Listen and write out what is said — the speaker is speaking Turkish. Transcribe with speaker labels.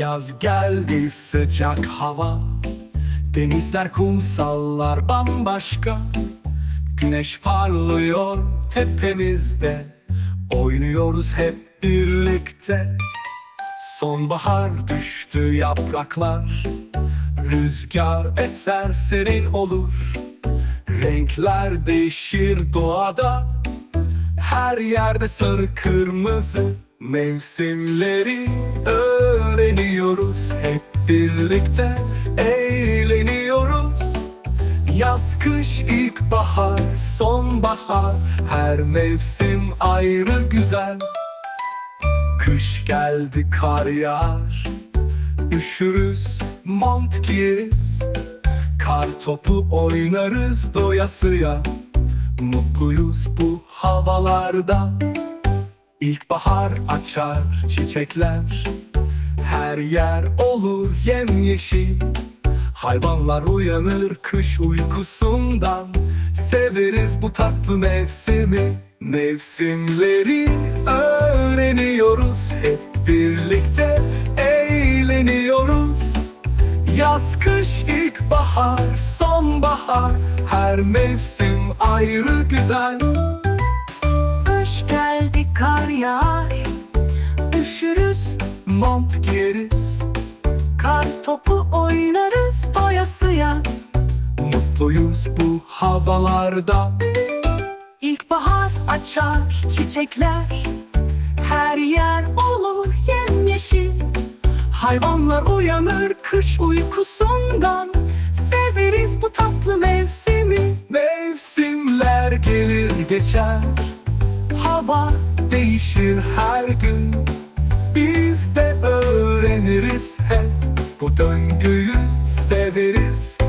Speaker 1: Yaz geldi sıcak hava. Denizler kumsallar bambaşka. Güneş parlıyor tepemizde. Oynuyoruz hep birlikte. Sonbahar düştü yapraklar. Rüzgar eser serin olur. Renkler değişir doğada. Her yerde sarı kırmızı Mevsimleri öğreniyoruz. Hep birlikte eğleniyoruz. Yaz, kış, ilkbahar, sonbahar. Her mevsim ayrı güzel. Kış geldi kar yağar. Üşürüz mont giyeriz. Kar topu oynarız doyasıya. Mutluyuz bu havalarda İlkbahar açar çiçekler. Her yer olur yemyeşil. Hayvanlar uyanır kış uykusundan. Severiz bu tatlı mevsimi. Mevsimleri öğreniyoruz. Hep birlikte eğleniyoruz. Yaz, kış, ilkbahar, sonbahar. Her mevsim ayrı güzel.
Speaker 2: Kış geldi kar yağar Üşürüz
Speaker 1: Mont giyeriz.
Speaker 2: Kar topu oynarız doyasıya
Speaker 1: Mutluyuz bu havalarda.
Speaker 2: İlkbahar açar çiçekler. Her yer olur yemyeşil. Hayvanlar uyanır kış uykusundan. Severiz bu tatlı mevsimi.
Speaker 1: Mevsimler gelir geçer. Hava değişir her gün. Biz de öğreniriz hep. Bu döngüyü severiz